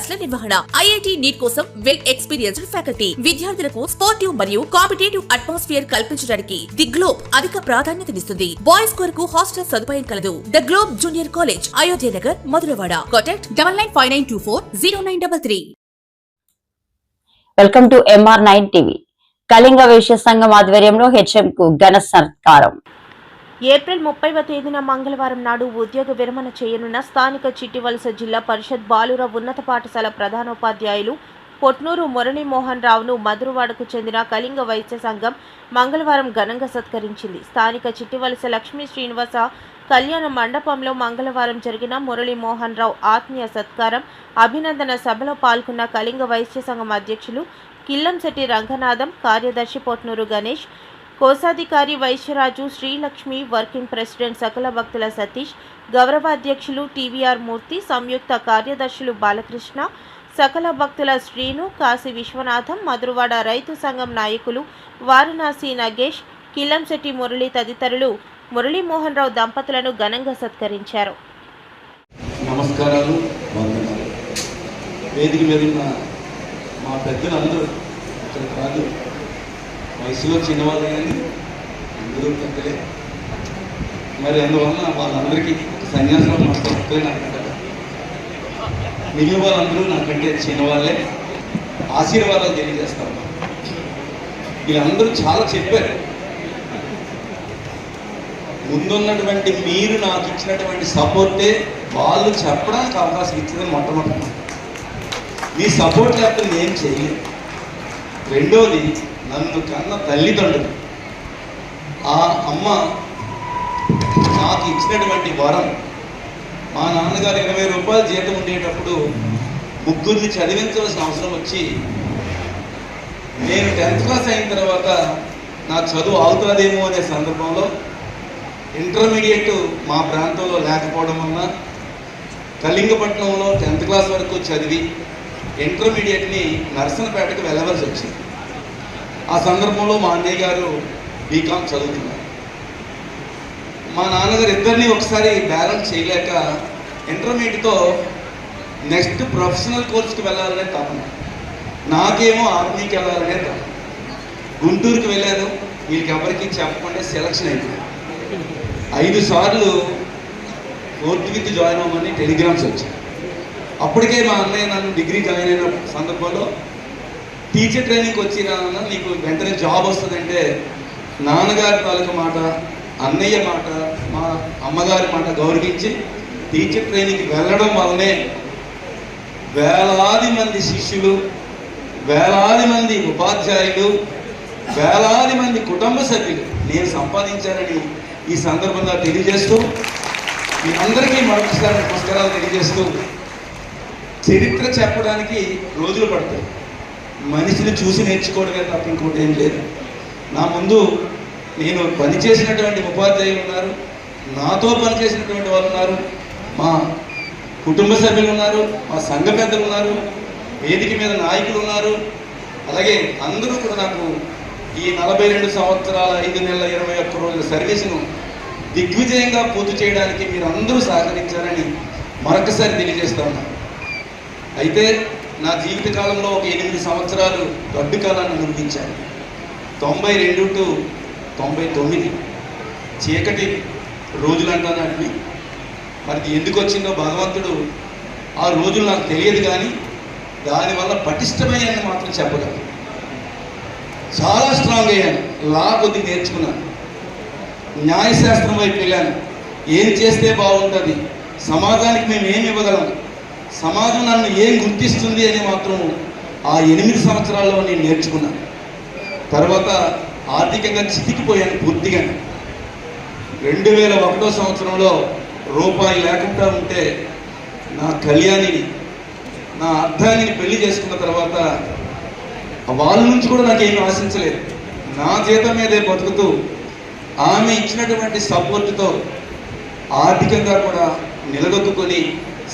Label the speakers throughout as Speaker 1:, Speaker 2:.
Speaker 1: క్లాసుల నిర్వహణ. IIT NEET కోసం వెల్ ఎక్స్పీరియన్స్డ్ ఫ్యాకల్టీ. విద్యార్థులకు స్పోర్టివ్ మరియు కాంపిటేటివ్ అట్మాస్ఫియర్ కల్పించడానికి ది గ్లోబ్ అధిక ప్రాధాన్యతనిస్తుంది బాయ్స్ కొరకు హాస్టల్ సదుపాయం కలదు. The globe junior college Ayodhya Nagar Madhurawada. Contact double nine five nine two four zero nine double three.
Speaker 2: Welcome to MR nine TV. Kalinga Vysya సంఘం ఆధ్వర్యంలో HM కు ఘన సత్కారం.
Speaker 3: ఏప్రిల్ ముప్పైవ తేదీన మంగళవారం నాడు ఉద్యోగ విరమణ చేయనున్న స్థానిక చిట్టివలస జిల్లా పరిషత్ బాలుర ఉన్నత పాఠశాల ప్రధానోపాధ్యాయులు పొట్నూరు మురళీమోహన్ రావును మధురవాడకు చెందిన కళింగ వైద్య సంఘం మంగళవారం ఘనంగా సత్కరించింది. స్థానిక చిట్టివలస లక్ష్మీ శ్రీనివాస కళ్యాణ మండపంలో మంగళవారం జరిగిన మురళీమోహన్ రావు ఆత్మీయ సత్కారం అభినందన సభలో పాల్గొన్న కళింగ వైశ్య సంఘం అధ్యక్షులు కిల్లంశెట్టి రంగనాథం కార్యదర్శి పొట్నూరు గణేష్ కోశాధికారి వైశ్యరాజు శ్రీలక్ష్మి వర్కింగ్ ప్రెసిడెంట్ సకల భక్తుల సతీష్ గౌరవాధ్యక్షులు టీవీఆర్ మూర్తి సంయుక్త కార్యదర్శులు బాలకృష్ణ సకల భక్తుల శ్రీను కాశీ విశ్వనాథం మధురవాడ రైతు సంఘం నాయకులు వారణాసి నగేష్ కిల్లంశెట్టి మురళి తదితరులు మురళీమోహన్ రావు దంపతులను ఘనంగా సత్కరించారు.
Speaker 4: నమస్కారాలు వేదిక మీద మా పెద్దలందరూ వయసులో చిన్నవాళ్ళు కానీ అందరూ పెద్దలే. మరి అందువలన వాళ్ళందరికీ సన్యాసం మనసులే నాకంటే మిగిలిన వాళ్ళందరూ నాకంటే చిన్నవాళ్ళే. ఆశీర్వాదాలు తెలియజేస్తారు వీళ్ళందరూ చాలా చెప్పారు. ముందున్నటువంటి మీరు నాకు ఇచ్చినటువంటి సపోర్టే వాళ్ళు చెప్పడానికి అవకాశం ఇచ్చిందని మొట్టమొదటి. మీ సపోర్ట్ లేకపోతే నేను చేయలేదు. రెండోది నన్ను కన్న తల్లిదండ్రులు. ఆ అమ్మ నాకు ఇచ్చినటువంటి వరం మా నాన్నగారు ఇరవై రూపాయలు జీతం ఉండేటప్పుడు ముగ్గురిని చదివించవలసిన అవసరం వచ్చి నేను టెన్త్ క్లాస్ అయిన తర్వాత నా చదువు అవుతుందేమో అనే సందర్భంలో ఇంటర్మీడియట్ మా ప్రాంతంలో లేకపోవడం వలన కళింగపట్నంలో టెన్త్ క్లాస్ వరకు చదివి ఇంటర్మీడియట్ని నర్సనపేటకు వెళ్ళవలసి వచ్చింది. ఆ సందర్భంలో మా అన్నయ్య గారు బీకామ్ చదువుతున్నారు. మా నాన్నగారు ఇద్దరిని ఒకసారి బ్యాలెన్స్ చేయలేక ఇంటర్మీడియట్తో నెక్స్ట్ ప్రొఫెషనల్ కోర్స్కి వెళ్ళాలనే తపన. నాకేమో ఆర్మీకి వెళ్ళాలనే తపన. గుంటూరుకి వెళ్ళాను. వీళ్ళకి ఎవరికి చెప్పకుండా సెలక్షన్ అయిపోయింది. ఐదు సార్లు ఫోర్త్ విత్ జాయిన్ అవ్వమని టెలిగ్రామ్స్ వచ్చాయి. అప్పటికే మా అన్నయ్య నన్ను డిగ్రీ జాయిన్ అయిన సందర్భంలో టీచర్ ట్రైనింగ్కి వచ్చిన నీకు వెంటనే జాబ్ వస్తుందంటే నాన్నగారి తాలూకా మాట అన్నయ్య మాట మా అమ్మగారి మాట గౌరవించి టీచర్ ట్రైనింగ్కి వెళ్ళడం వల్లనే వేలాది మంది శిష్యులు వేలాది మంది ఉపాధ్యాయులు వేలాది మంది కుటుంబ సభ్యులు నేను సంపాదించానని ఈ సందర్భంగా తెలియజేస్తూ మీ అందరికీ మరొకసారి నమస్కారాలు తెలియజేస్తూ చరిత్ర చెప్పడానికి రోజులు పడతాయి. మనిషిని చూసి నేర్చుకోవడమే తప్ప ఇంకోటి ఏం లేదు. నా ముందు నేను పనిచేసినటువంటి ఉపాధ్యాయులు ఉన్నారు నాతో పనిచేసినటువంటి వాళ్ళు ఉన్నారు మా కుటుంబ సభ్యులు ఉన్నారు మా సంఘ పెద్దలు ఉన్నారు వేదిక మీద నాయకులు ఉన్నారు. అలాగే అందరూ కూడా నాకు ఈ నలభై రెండు సంవత్సరాల ఐదు నెలల ఇరవై ఒక్క రోజుల సర్వీసును దిగ్విజయంగా పూర్తి చేయడానికి మీరు అందరూ సహకరించారని మరొకసారి తెలియజేస్తా ఉన్నాను అయితే నా జీవితకాలంలో ఒక ఎనిమిది సంవత్సరాలు గడ్డు కాలాన్ని ముగించాను తొంభై రెండు టు తొంభై తొమ్మిది. చీకటి రోజులు అంటాను వాటిని. మరి ఎందుకు వచ్చిందో భగవంతుడు ఆ రోజులు నాకు తెలియదు కానీ దానివల్ల పటిష్టమయ్యాన్ని మాత్రం చెప్పగలను. చాలా స్ట్రాంగ్ అయ్యాను. లా కొద్ది నేర్చుకున్నాను. న్యాయశాస్త్రం వైపు వెళ్ళాను. ఏం చేస్తే బాగుంటుంది? సమాజానికి మేము ఏమి ఇవ్వగలం? సమాజం నన్ను ఏం గుర్తిస్తుంది అని మాత్రం ఆ ఎనిమిది సంవత్సరాల్లో నేను నేర్చుకున్నాను. తర్వాత ఆర్థికంగా చితికిపోయాను పూర్తిగా రెండు వేల ఒకటో సంవత్సరంలో రూపాయి లేకుండా ఉంటే నా కళ్యాణిని నా అర్థాన్ని పెళ్ళి చేసుకున్న తర్వాత వాళ్ళ నుంచి కూడా నాకేమీ ఆశించలేదు. నా జీతం మీదే బతుకుతూ ఆమె ఇచ్చినటువంటి సపోర్టుతో ఆర్థికంగా కూడా నిలదొక్కుని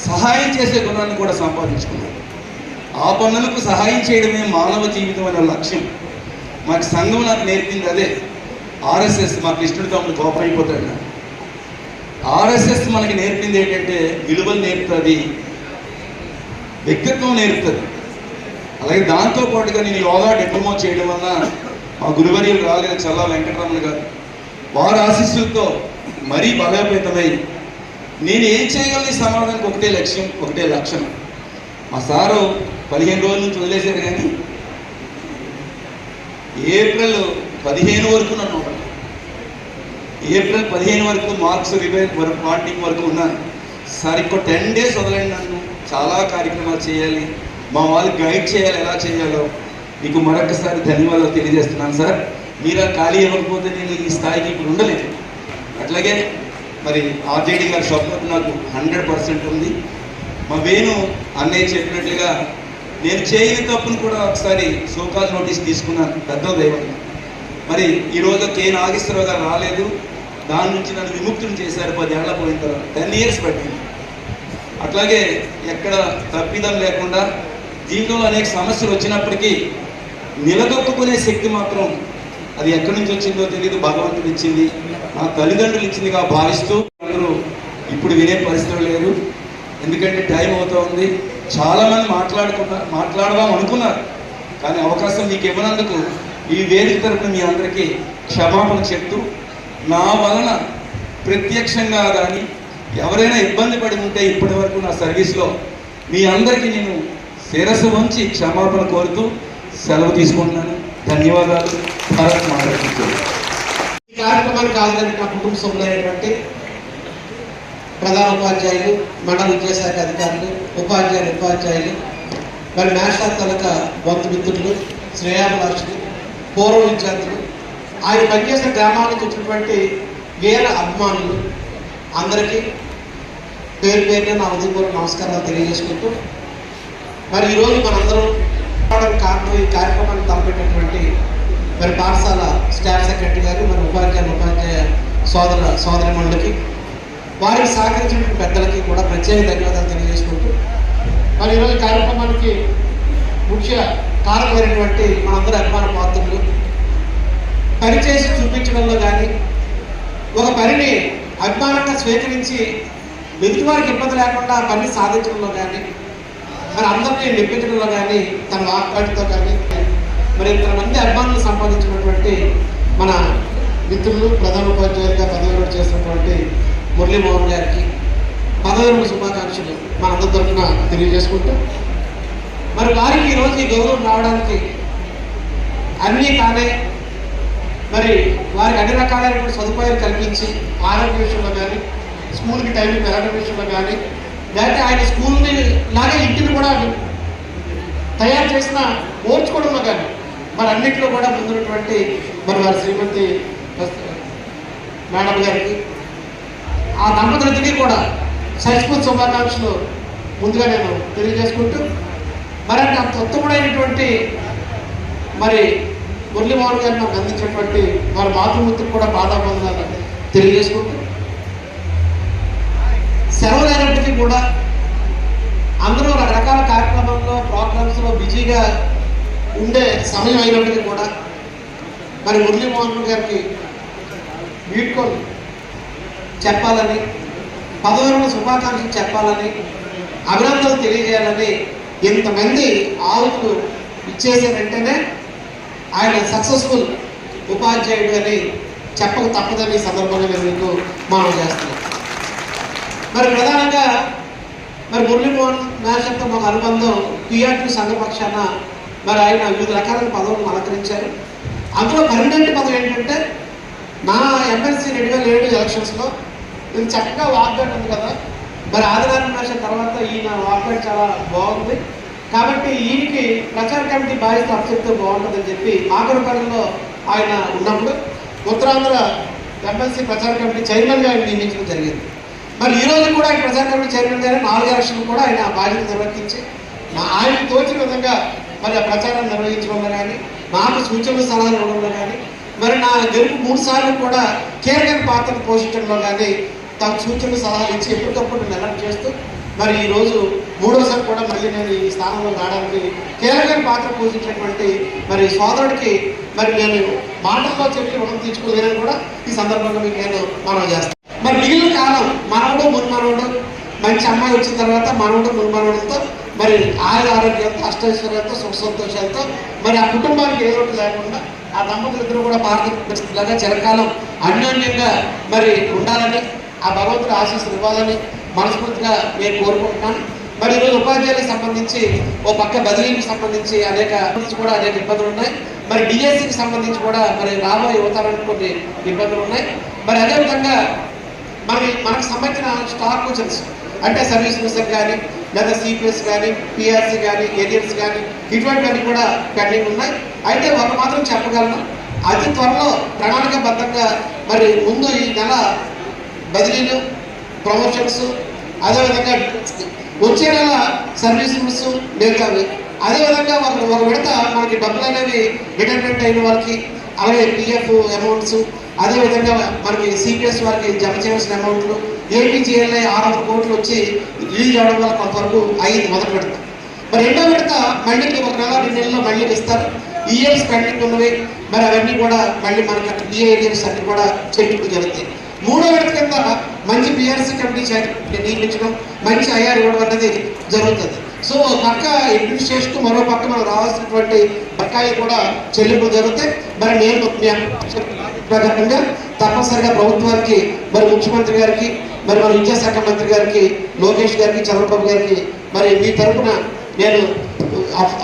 Speaker 4: సహాయం చేసే గుణాన్ని కూడా సంపాదించుకున్నాను ఆ పనులకు సహాయం చేయడమే మానవ జీవితం అనే లక్ష్యం. మాకు సంఘం నాకు నేర్పింది అదే. ఆర్ఎస్ఎస్ మా కృష్ణుడు తమ్ముడు కోపం అయిపోతాడు ఆర్ఎస్ఎస్ మనకి నేర్పింది ఏంటంటే విలువలు నేర్పుతుంది వ్యక్తిత్వం నేర్పుతుంది. అలాగే దాంతో పాటుగా నేను యోగా డిప్లొమా చేయడం వల్ల మా గురువర్యులు రాలేదు చల్లా వెంకటరమణ గారు. వారి ఆశీస్సులతో మరీ బలోపేతమై నేను ఏం చేయగలను ఈ సమాధానికి ఒకటే లక్ష్యం ఒకటే లక్ష్యం మా సారు పదిహేను రోజుల నుంచి వదిలేశారు కానీ ఏప్రిల్ పదిహేను వరకు నన్ను ఏప్రిల్ పదిహేను వరకు మార్క్స్ రిపేర్ వరకు మార్నింగ్ వరకు ఉన్నాను. సార్ ఇంకో టెన్ డేస్ వదలండి నన్ను. చాలా కార్యక్రమాలు చేయాలి. మా వాళ్ళు గైడ్ చేయాలి ఎలా చేయాలో. మీకు మరొకసారి ధన్యవాదాలు తెలియజేస్తున్నాను సార్. మీరు ఆ ఖాళీ ఇవ్వకపోతే నేను ఈ స్థాయికి ఇప్పుడు ఉండలేదు అట్లాగే మరి ఆర్జేడీ గారి సపోర్ట్ నాకు హండ్రెడ్ పర్సెంట్ ఉంది. మా వేణు అన్నయ్య చెప్పినట్లుగా నేను చేయని తప్పును కూడా ఒకసారి సోకాల్ నోటీస్ తీసుకున్నాను పెద్ద దైవంగా మరి ఈరోజు కే నాగేశ్వరరావు గారు రాలేదు. దాని నుంచి నన్ను విముక్తులు చేశారు పదేళ్ళ పోయిన తర్వాత. టెన్ ఇయర్స్ పట్టింది. అట్లాగే ఎక్కడ తప్పిదం లేకుండా జీవితంలో అనేక సమస్యలు వచ్చినప్పటికీ నిలదొక్కునే శక్తి మాత్రం అది ఎక్కడి నుంచి వచ్చిందో తెలియదు భగవంతుడు ఇచ్చింది. నా తల్లిదండ్రులు ఇచ్చిందిగా భావిస్తూ అందరూ ఇప్పుడు వినే పరిస్థితులు లేరు. ఎందుకంటే టైం అవుతా ఉంది. చాలా మంది మాట్లాడుకున్నారు మాట్లాడదాం అనుకున్నారు. కానీ అవకాశం మీకు ఇవ్వనందుకు ఈ వేదిక తరపున మీ అందరికీ క్షమాపణ చెప్తూ నా వలన ప్రత్యక్షంగా కానీ ఎవరైనా ఇబ్బంది పడి ఉంటే ఇప్పటి వరకు నా సర్వీస్లో మీ అందరికీ నేను శిరస్సు వంచి క్షమాపణ కోరుతూ సెలవు తీసుకుంటున్నాను. ధన్యవాదాలు. భారత్ మాట్లాడుతున్నాను
Speaker 5: ఈ కార్యక్రమానికి హాజరైన నా కుటుంబ సభ్యులైనటువంటి ప్రధాన ఉపాధ్యాయులు మండల విద్యాశాఖ అధికారులు ఉపాధ్యాయులు ఉపాధ్యాయులు మరి నేషనల్ తలక బంధుమిత్రులు శ్రేయాభిలాషులు పూర్వ విద్యార్థులు ఆయన పనిచేసిన గ్రామాల నుంచి వచ్చినటువంటి వేల అభిమానులు అందరికీ పేరు పేరున నా ఉదయపూర్వక నమస్కారాలు తెలియజేసుకుంటూ మరి ఈరోజు మనందరం కారణం ఈ కార్యక్రమాన్ని తలపెట్టినటువంటి మరి పాఠశాల స్టాఫ్ సెక్రటరీ గారు మరి ఉపాధ్యాయులు ఉపాధ్యాయ సోదర సోదరిమణులకి వారికి సహకరించిన పెద్దలకి కూడా ప్రత్యేక ధన్యవాదాలు తెలియజేసుకుంటూ మరి ఈరోజు కార్యక్రమానికి ముఖ్య కారకమైనటువంటి మనందరి అభిమాన పాత్రలు పని చేసి చూపించడంలో కానీ ఒక పనిని అభిమానంగా స్వీకరించి ఎదుటివారికి ఇబ్బంది లేకుండా ఆ పని సాధించడంలో కానీ మరి అందరినీ మెప్పించడంలో కానీ తన వాక్పాటితో కానీ మరి ఇంతమంది అభిమానులు సంపాదించినటువంటి మన మిత్రులు ప్రధాన ఉపాధ్యాయులుగా పదవి విరమణ చేసినటువంటి మురళీమోహన్ గారికి పదవి విరమణ శుభాకాంక్షలు మన అందరి తరఫున తెలియజేసుకుంటూ మరి వారికి ఈరోజు ఈ గౌరవం రావడానికి అన్నీ తానే మరి వారికి అన్ని రకాలైనటువంటి సదుపాయాలు కల్పించి ఆరోగ్య విషయంలో కానీ స్కూల్కి టైంకి వెళ్ళడం విషయంలో కానీ లేకపోతే ఆయన స్కూల్ని లాగే ఇంటిని కూడా తయారు చేసిన ఓర్చుకోవడంలో కానీ మరి అన్నింటిలో కూడా ముందున్నటువంటి మరి వారి శ్రీమతి మేడం గారికి ఆ దంపతులకి కూడా షష్పూర్ శుభాకాంక్షలు ముందుగా నేను తెలియజేసుకుంటూ మరి అంత ఉత్తముడైనటువంటి మరి మురళీమోహన్ గారు నాకు అందించినటువంటి వారి మాతృమూర్తికి కూడా పాదాబంధాలు తెలియజేసుకుంటూ సెలవులైనప్పటికీ కూడా అందరూ రకరకాల కార్యక్రమాల్లో ప్రోగ్రామ్స్లో బిజీగా ఉండే సమయం అయినప్పటికీ కూడా మరి మురళీమోహన్ గారికి వీడ్కొని చెప్పాలని పదవరణ శుభాకాంక్షలు చెప్పాలని అభినందనలు తెలియజేయాలని ఇంతమంది ఆవులు ఇచ్చేసిన వెంటనే ఆయన సక్సెస్ఫుల్ ఉపాధ్యాయుడు అని చెప్పక తప్పదని సందర్భంగా నేను మీకు మనం చేస్తున్నాం మరి ప్రధానంగా మరి మురళీమోహన్ మేషంతో మాకు అనుబంధం పిఆర్టీ సంఘ పక్షాన మరి ఆయన వివిధ రకాల పదవులను అలంకరించారు. అందులో పన్నెండు పదవి ఏంటంటే నా ఎమ్మెల్సీ రెండు వేల ఏడు ఎలక్షన్స్లో. ఇది చక్కగా వాగ్దాట్ ఉంది కదా. మరి ఆదినారాయణ భాష తర్వాత ఈయన వాగ్దాట్ చాలా బాగుంది. కాబట్టి ఈయనకి ప్రచార కమిటీ బాధ్యత అప్పచెప్తే బాగుంటుందని చెప్పి ఆగరపల్లిలో ఆయన ఉన్నప్పుడు ఉత్తరాంధ్ర ఎమ్మెల్సీ ప్రచార కమిటీ చైర్మన్గా ఆయన నియమించడం జరిగింది. మరి ఈ రోజు కూడా ఆయన ప్రచార కమిటీ చైర్మన్ గారు నాలుగు ఎలక్షన్లు కూడా ఆయన బాధ్యత నిర్వర్తించి నా ఆయన తోచిన విధంగా మరి ఆ ప్రచారం నిర్వహించడంలో కానీ నాకు సూచనలు సలహాలు ఇవ్వడంలో కానీ మరి నా గెలుపు మూడు సార్లు కూడా కీలక పాత్ర పోషించడంలో కానీ తన సూచనలు సలహాలు ఇచ్చి ఎప్పటికప్పుడు నేను అలర్ట్ చేస్తూ మరి ఈరోజు మూడోసారి కూడా మళ్ళీ నేను ఈ స్థానంలో రావడానికి కీలకమైన పాత్ర పోషించినటువంటి మరి సోదరుడికి మరి నేను మాటల్లో చెప్పి రుణం తీర్చుకోలేనని కూడా ఈ సందర్భంగా మీకు నేను మనం చేస్తాను. మరి మిగిలిన కాలం మనవడు మున్మనవడు మంచి అమ్మాయి వచ్చిన తర్వాత మనవడు మున్మనవడంతో మరి ఆయుర ఆరోగ్యంతో అష్టైశ్వర్యంతో సుఖ సంతోషాలతో మరి ఆ కుటుంబానికి ఏ లోటు లేకుండా ఆ దంపతులు ఇద్దరు కూడా భారతదేశంలాగా చిరకాలం అన్యోన్యంగా మరి ఉండాలని ఆ భగవంతుడు ఆశీస్సులు ఇవ్వాలని మనస్ఫూర్తిగా నేను కోరుకుంటున్నాను. మరి ఈరోజు ఉపాధ్యాయులకు సంబంధించి ఓ పక్క బదిలీకి సంబంధించి అనేక కూడా అనేక ఇబ్బందులు ఉన్నాయి. మరి డిఎస్సికి సంబంధించి కూడా మరి రాబోయే యువతరానికి కొన్ని ఇబ్బందులు ఉన్నాయి. మరి అదేవిధంగా మరి మనకు సంబంధించిన స్టాక్ కోచెస్ అంటే సర్వీస్ మిషన్ కానీ లేదా సిపిఎస్ కానీ పిఆర్సీ కానీ ఏరియర్స్ కానీ ఇటువంటివన్నీ కూడా పెండింగ్ ఉన్నాయి. అయితే ఒక మాత్రం చెప్పగలను. అతి త్వరలో ప్రణాళికబద్ధంగా మరి ముందు ఈ నెల బదిలీలు ప్రమోషన్స్ అదేవిధంగా వచ్చే నెల సర్వీసెస్ మిగతావి అదేవిధంగా వాళ్ళు ఒక విడత మనకి డబ్బులు అనేవి రిటైర్మెంట్ అయిన వాళ్ళకి అలాగే పిఎఫ్ అమౌంట్స్ అదేవిధంగా మనకి సిపిఎస్ వారికి జమ చేయాల్సిన అమౌంట్లు ఏపీజీఎల్ఐ ఆరు వందల కోట్లు వచ్చి రిలీజ్ అవడం వల్ల కొంతవరకు అయింది మొదటి విడత మరి రెండో విడత మళ్ళీ ఒక నెల రెండు నెలల్లో మళ్ళీ ఇస్తారు. ఈఎల్స్ కంటెంట్ ఉన్నవి మరి అవన్నీ కూడా మళ్ళీ మనకి డిఏ అన్ని కూడా చేయడం జరుగుతాయి. మూడో విడత కింద మంచి పిఆర్సీ కంపెనీ నియమించడం మంచి ఐఆర్ ఇవ్వడం అనేది జరుగుతుంది. సో పక్క అడ్మినిస్ట్రేషన్ మరో పక్క మనకు రావాల్సినటువంటి బకాయిలు కూడా చెల్లింపులు జరుగుతాయి. మరి నేను మీ ప్రకారంగా తప్పనిసరిగా ప్రభుత్వానికి మరి ముఖ్యమంత్రి గారికి మరి మన విద్యాశాఖ మంత్రి గారికి లోకేష్ గారికి చంద్రబాబు గారికి మరి మీ తరఫున నేను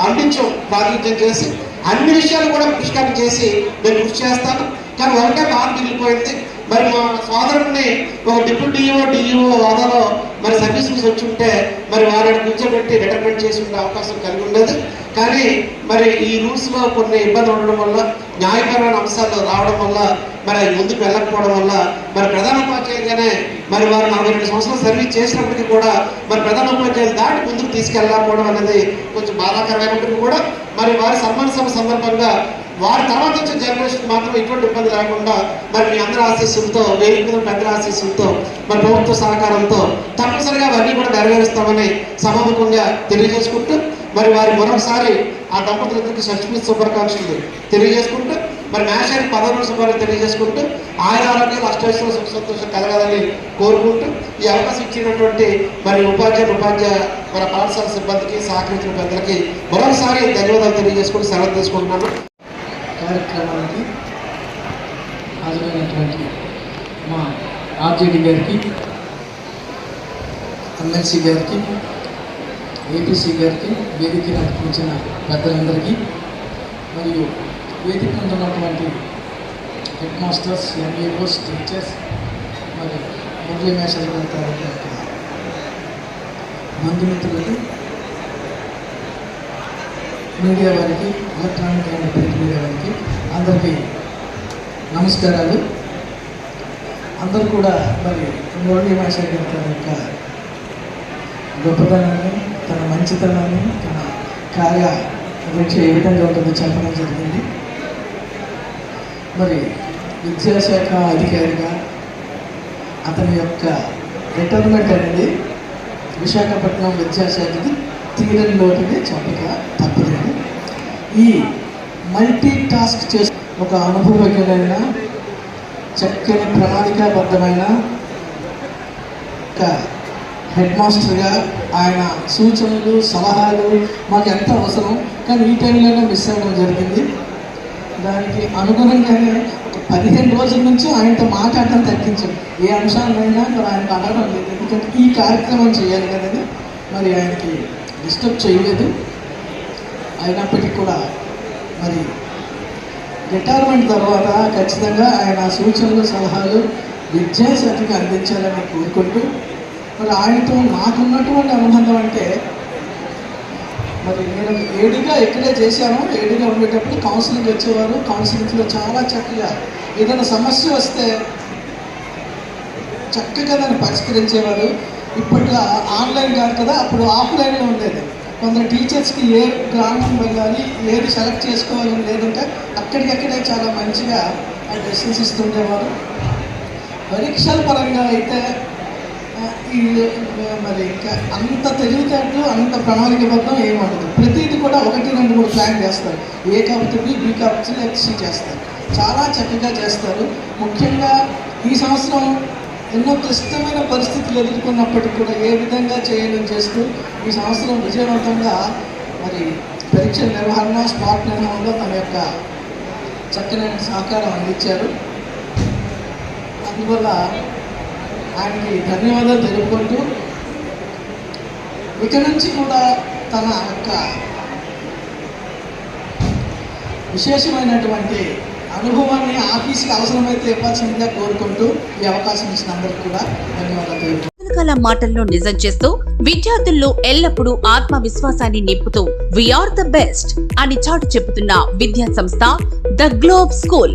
Speaker 5: అందించం ప్రాతినిధ్యం చేసి అన్ని విషయాలు కూడా పరిష్కారం చేసి నేను కృషి చేస్తాను. కానీ ఒకటే బాధ మిగిలిపోయింది మరి మా సోదరుడిని ఒక డిప్యూటీ డిఈఓ డిఈఓ హోదాలో మరి సర్వీసులు వచ్చి ఉంటే మరి వారిని కూర్చోబెట్టి రిటైర్మెంట్ చేసి ఉండే అవకాశం కలిగి ఉండేది. కానీ మరి ఈ రూల్స్లో కొన్ని ఇబ్బందులు ఉండడం వల్ల న్యాయపరమైన అంశాలు రావడం వల్ల మరి అది ముందుకు వెళ్ళకపోవడం వల్ల మరి ప్రధాన ఉపాధ్యాయులుగానే మరి వారు నలభై రెండు సంవత్సరాలు సర్వీస్ చేసినప్పటికీ కూడా మరి ప్రధాన ఉపాధ్యాయులు దాటి ముందుకు తీసుకెళ్ళకపోవడం అనేది కొంచెం బాధాకరమైనప్పటికీ కూడా మరి వారి సన్మాన సభ సందర్భంగా వారి తర్వాత వచ్చే జనరేషన్ మాత్రం ఎటువంటి ఇబ్బంది లేకుండా మరి మీ అందరి ఆశీస్సులతో వేదిక మీద పెద్దల ఆశీస్సులతో మరి ప్రభుత్వ సహకారంతో తప్పనిసరిగా అవన్నీ కూడా నెరవేరుస్తామని సమాపకంగా తెలియజేసుకుంటూ మరి వారి మరొకసారి ఆ దంపతులందరికీ షష్ఠమి శుభాకాంక్షలు తెలియజేసుకుంటూ మరి మేషానికి పదవుల శుభాన్ని తెలియజేసుకుంటూ ఆయన ఆరోగ్యాలు అష్టైశ్వర్య సుఖ సంతోషం కలగాలని కోరుకుంటూ ఈ అవకాశం ఇచ్చినటువంటి మరి ఉపాధ్యాయులు ఉపాధ్యాయ మన పాఠశాల సిబ్బందికి సహకరించిన పెద్దలకి మరొకసారి ధన్యవాదాలు తెలియజేసుకుంటూ సెలవు తీసుకుంటున్నాను.
Speaker 6: కార్యక్రమానికి హాజరైనటువంటి మా ఆర్జేడి గారికి ఎమ్మెల్సీ గారికి ఏపీసీ గారికి వేదిక నడిపించిన పెద్దలందరికీ మరియు వేదిక మీద ఉన్నటువంటి హెడ్ మాస్టర్స్ ఎంఈఓస్ టీచర్స్ మరి మురళీ మేషాల గారి బంధుమిత్రులకి మీడియా వారికి ఎలక్ట్రానిక్ అండ్ ప్రింట్ మీడియా వారికి అందరికీ నమస్కారాలు. అందరూ కూడా మరి మురళీ మాస్టర్ గారి యొక్క గొప్పతనాన్ని తన మంచితనాన్ని తన కార్య దీక్ష ఏ విధంగా ఉంటుందో చెప్పడం జరిగింది. మరి విద్యాశాఖ అధికారిగా అతని యొక్క రిటైర్మెంట్ అనేది విశాఖపట్నం విద్యాశాఖకి తీరని లోటుని చెప్పక తప్పలేదు ఈ మల్టీ టాస్క్ చేసే ఒక అనుభవజ్ఞులైన చక్కని ప్రణాళికాబద్ధమైన ఒక హెడ్ మాస్టర్గా ఆయన సూచనలు సలహాలు మాకు ఎంత అవసరం కానీ ఈ టైంలోనే మిస్ అవ్వడం జరిగింది. దానికి అనుగుణంగానే పదిహేను రోజుల నుంచి ఆయనతో మాట్లాడటం తగ్గించాం. ఏ అంశాలైనా మరి ఆయనకు అడగడం లేదు. ఎందుకంటే ఈ కార్యక్రమం చేయాలి కదని మరి ఆయనకి డిస్టర్బ్ చేయలేదు. అయినప్పటికీ కూడా మరి రిటైర్మెంట్ తర్వాత ఖచ్చితంగా ఆయన సూచనలు సలహాలు విద్యాశాఖకి అందించాలని కోరుకుంటూ మరి ఆయనతో నాకున్నటువంటి అనుబంధం అంటే మరి నేను ఏడుగా ఎక్కడే చేశాను. ఏడుగా ఉండేటప్పుడు కౌన్సిలింగ్ వచ్చేవారు. కౌన్సిలింగ్లో చాలా చక్కగా ఏదైనా సమస్య వస్తే చక్కగా దాన్ని పరిష్కరించేవారు. ఇప్పట్లో ఆన్లైన్ కాదు కదా అప్పుడు ఆఫ్లైన్లో ఉండేది. కొందరు టీచర్స్కి ఏ గ్రామం వెళ్ళాలి ఏది సెలెక్ట్ చేసుకోవాలని లేదంటే అక్కడికక్కడే చాలా మంచిగా డెసిషన్స్ ఇస్తుండేవారు. పరీక్షల పరంగా అయితే మరి ఇంకా అంత తెలివితేటలు అంత ప్రణాళికబద్ధం ఏమండదు ప్రతిదీ కూడా ఒకటి రెండు మూడు ప్లాన్ చేస్తారు. ఏ కాబట్టి బి బి కాబట్టి ఎక్సీ చేస్తారు. చాలా చక్కగా చేస్తారు. ముఖ్యంగా ఈ సంవత్సరం ఎన్నో క్లిష్టమైన పరిస్థితులు ఎదుర్కొన్నప్పటికీ కూడా ఏ విధంగా చేయడం చేస్తూ ఈ సంవత్సరం విజయవంతంగా మరి పరీక్ష నిర్వహణ స్పాట్ నిర్వహణలో తమ యొక్క చక్కని సహకారం అందించారు. అందువల్ల ఆయనకి ధన్యవాదాలు తెలుపుకుంటూ ఇక నుంచి కూడా తన యొక్క విశేషమైనటువంటి అనుభవాన్ని ఆఫీస్కి అవసరమైతే ఇవ్వాల్సిందిగా కోరుకుంటూ ఈ అవకాశం ఇచ్చిన అందరికీ కూడా ధన్యవాదాలు తెలుపుతున్నాను.
Speaker 1: మాటల్లో నిజం చేస్తూ విద్యార్థుల్లో ఎల్లప్పుడూ ఆత్మవిశ్వాసాన్ని నింపుతూ వీఆర్ ద బెస్ట్ అని చాటు చెబుతున్న విద్యా సంస్థ ద గ్లోబ్ స్కూల్